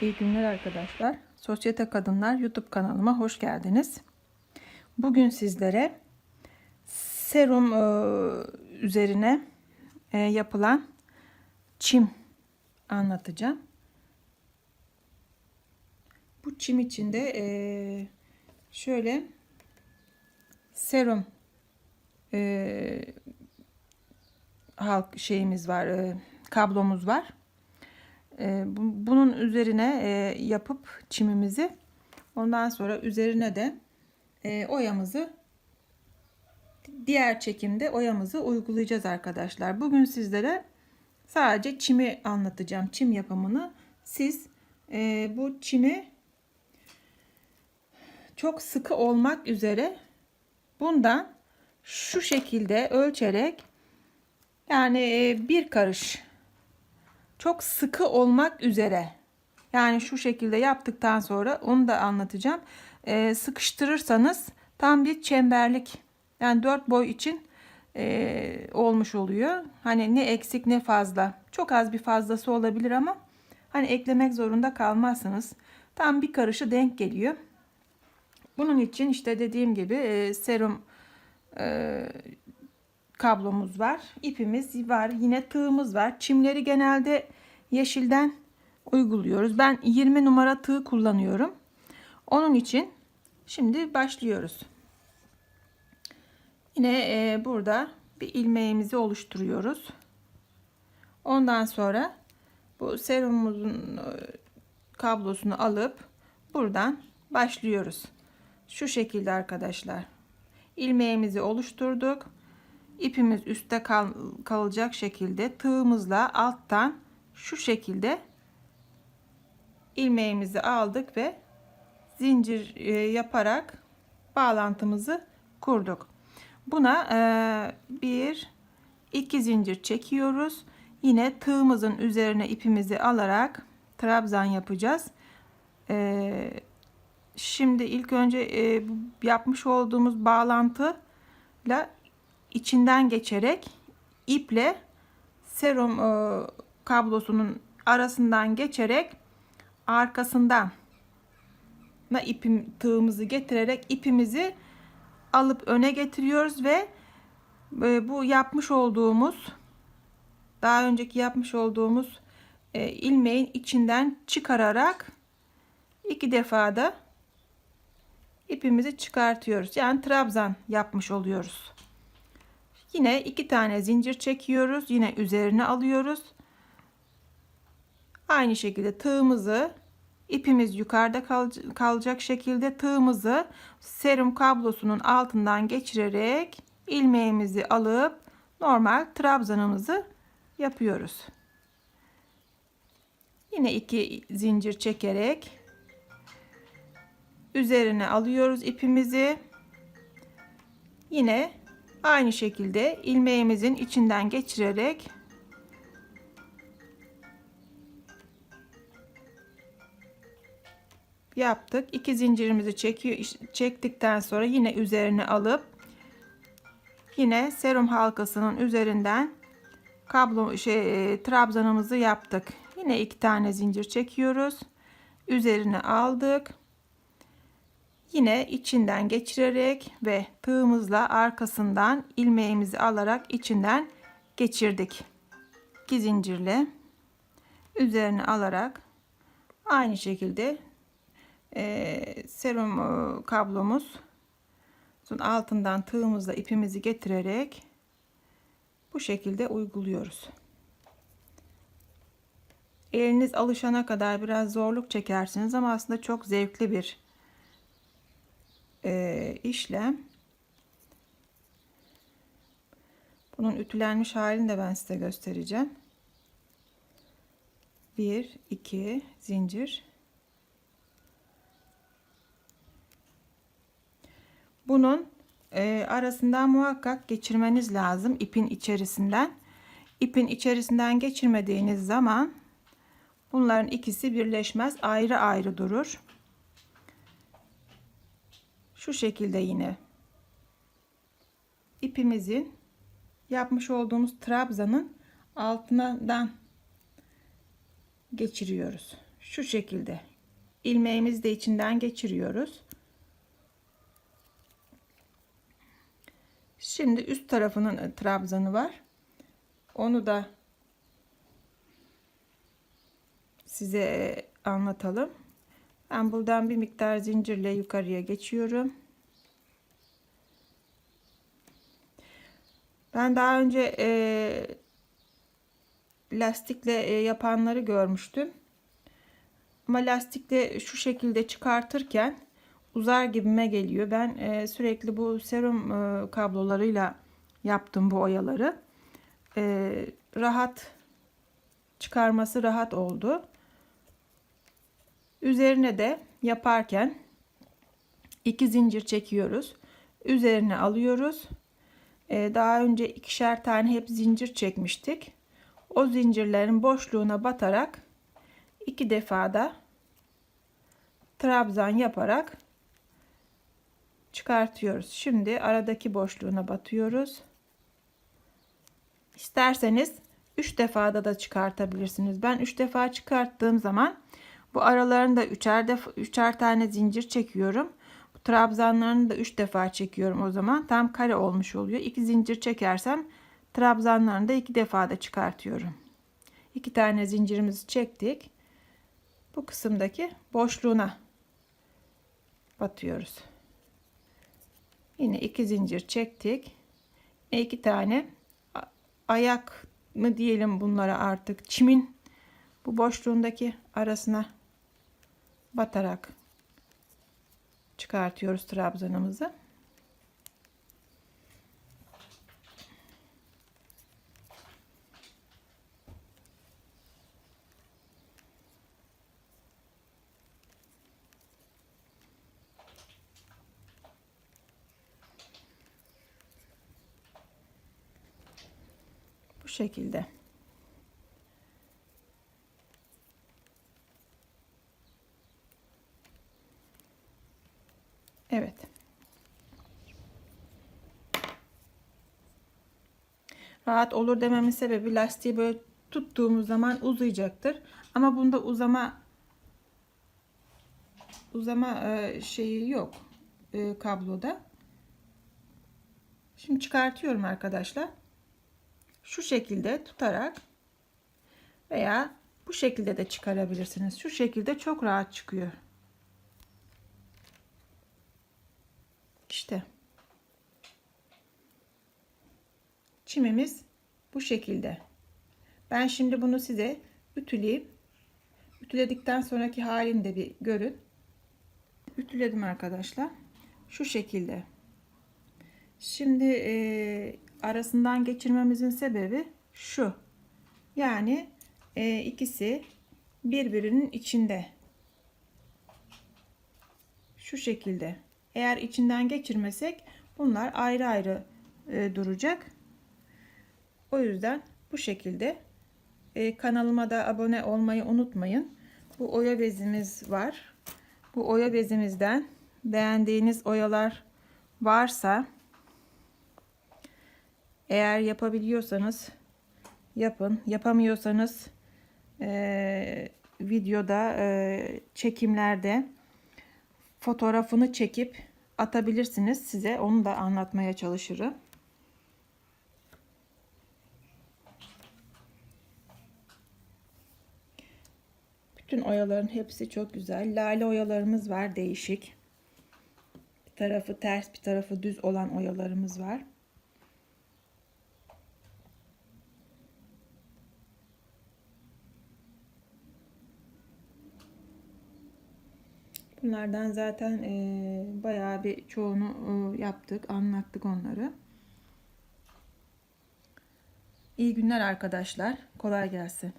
İyi günler arkadaşlar. Sosyete Kadınlar YouTube kanalıma hoş geldiniz. Bugün sizlere serum e, üzerine e, yapılan çim anlatacağım. Bu çim içinde e, şöyle serum halk şeyimiz var, kablomuz var. E, bu- bunun üzerine e, yapıp çimimizi ondan sonra üzerine de e, oyamızı diğer çekimde oyamızı uygulayacağız arkadaşlar. Bugün sizlere sadece çimi anlatacağım. Çim yapımını. Siz e, bu çimi çok sıkı olmak üzere bundan şu şekilde ölçerek yani e, bir karış çok sıkı olmak üzere yani şu şekilde yaptıktan sonra onu da anlatacağım. E, sıkıştırırsanız tam bir çemberlik yani dört boy için e, olmuş oluyor. Hani ne eksik ne fazla. Çok az bir fazlası olabilir ama hani eklemek zorunda kalmazsınız. Tam bir karışı denk geliyor. Bunun için işte dediğim gibi e, serum e, kablomuz var. ipimiz var. Yine tığımız var. Çimleri genelde yeşilden uyguluyoruz. Ben 20 numara tığ kullanıyorum. Onun için şimdi başlıyoruz. Yine e, burada bir ilmeğimizi oluşturuyoruz. Ondan sonra bu serumumuzun e, kablosunu alıp buradan başlıyoruz. Şu şekilde arkadaşlar. İlmeğimizi oluşturduk. İpimiz üstte kal kalacak şekilde tığımızla alttan şu şekilde ilmeğimizi aldık ve zincir e, yaparak bağlantımızı kurduk. Buna e, bir iki zincir çekiyoruz. Yine tığımızın üzerine ipimizi alarak trabzan yapacağız. E, şimdi ilk önce yapmış olduğumuz bağlantıyla içinden geçerek iple serum kablosunun arasından geçerek arkasından da ipim tığımızı getirerek ipimizi alıp öne getiriyoruz ve e, bu yapmış olduğumuz daha önceki yapmış olduğumuz e, ilmeğin içinden çıkararak iki defa da ipimizi çıkartıyoruz. Yani trabzan yapmış oluyoruz. Yine iki tane zincir çekiyoruz. Yine üzerine alıyoruz. Aynı şekilde tığımızı ipimiz yukarıda kal kalacak şekilde tığımızı serum kablosunun altından geçirerek ilmeğimizi alıp normal trabzanımızı yapıyoruz. Yine iki zincir çekerek üzerine alıyoruz ipimizi. Yine aynı şekilde ilmeğimizin içinden geçirerek yaptık. İki zincirimizi çekiyor çektikten sonra yine üzerine alıp yine serum halkasının üzerinden kablo şey e, trabzanımızı yaptık. Yine iki tane zincir çekiyoruz. Üzerine aldık. Yine içinden geçirerek ve tığımızla arkasından ilmeğimizi alarak içinden geçirdik. İki zincirle üzerine alarak aynı şekilde e, serum e, kablomuz altından tığımızla ipimizi getirerek bu şekilde uyguluyoruz. Eliniz alışana kadar biraz zorluk çekersiniz ama aslında çok zevkli bir e, işlem. Bunun ütülenmiş halini de ben size göstereceğim. 1 2 zincir Bunun e, arasından muhakkak geçirmeniz lazım ipin içerisinden. İpin içerisinden geçirmediğiniz zaman bunların ikisi birleşmez, ayrı ayrı durur. Şu şekilde yine ipimizin yapmış olduğumuz trabzanın altından geçiriyoruz. Şu şekilde. ilmeğimizi de içinden geçiriyoruz. Şimdi üst tarafının trabzanı var. Onu da size anlatalım. Ben buradan bir miktar zincirle yukarıya geçiyorum. Ben daha önce e, lastikle e, yapanları görmüştüm. Ama lastikle şu şekilde çıkartırken uzar gibime geliyor. Ben e, sürekli bu serum e, kablolarıyla yaptım bu oyaları. E, rahat çıkarması rahat oldu. Üzerine de yaparken iki zincir çekiyoruz. Üzerine alıyoruz. Ee, daha önce ikişer tane hep zincir çekmiştik. O zincirlerin boşluğuna batarak iki defada trabzan yaparak çıkartıyoruz. Şimdi aradaki boşluğuna batıyoruz. İsterseniz 3 defada da çıkartabilirsiniz. Ben 3 defa çıkarttığım zaman bu aralarında üçer, defa, üçer tane zincir çekiyorum. Bu trabzanlarını da 3 defa çekiyorum o zaman. Tam kare olmuş oluyor. 2 zincir çekersem trabzanlarını da 2 defa da çıkartıyorum. 2 tane zincirimizi çektik. Bu kısımdaki boşluğuna batıyoruz. Yine 2 zincir çektik. 2 tane ayak mı diyelim bunlara artık çimin bu boşluğundaki arasına batarak çıkartıyoruz trabzanımızı. Şekilde. Evet. Rahat olur dememin sebebi lastiği böyle tuttuğumuz zaman uzayacaktır. Ama bunda uzama uzama e, şeyi yok e, kabloda. Şimdi çıkartıyorum arkadaşlar. Şu şekilde tutarak veya bu şekilde de çıkarabilirsiniz. Şu şekilde çok rahat çıkıyor. İşte. Çimimiz bu şekilde. Ben şimdi bunu size ütüleyip ütüledikten sonraki halini de bir görün. Ütüledim arkadaşlar. Şu şekilde. Şimdi e, arasından geçirmemizin sebebi şu. Yani e, ikisi birbirinin içinde. Şu şekilde. Eğer içinden geçirmesek bunlar ayrı ayrı e, duracak. O yüzden bu şekilde e, kanalıma da abone olmayı unutmayın. Bu oya bezimiz var. Bu oya bezimizden beğendiğiniz oyalar varsa eğer yapabiliyorsanız yapın. Yapamıyorsanız e, videoda e, çekimlerde fotoğrafını çekip atabilirsiniz. Size onu da anlatmaya çalışırım. Bütün oyaların hepsi çok güzel. Lale oyalarımız var değişik. Bir tarafı ters bir tarafı düz olan oyalarımız var. Bunlardan zaten e, bayağı bir çoğunu e, yaptık, anlattık onları. İyi günler arkadaşlar. Kolay gelsin.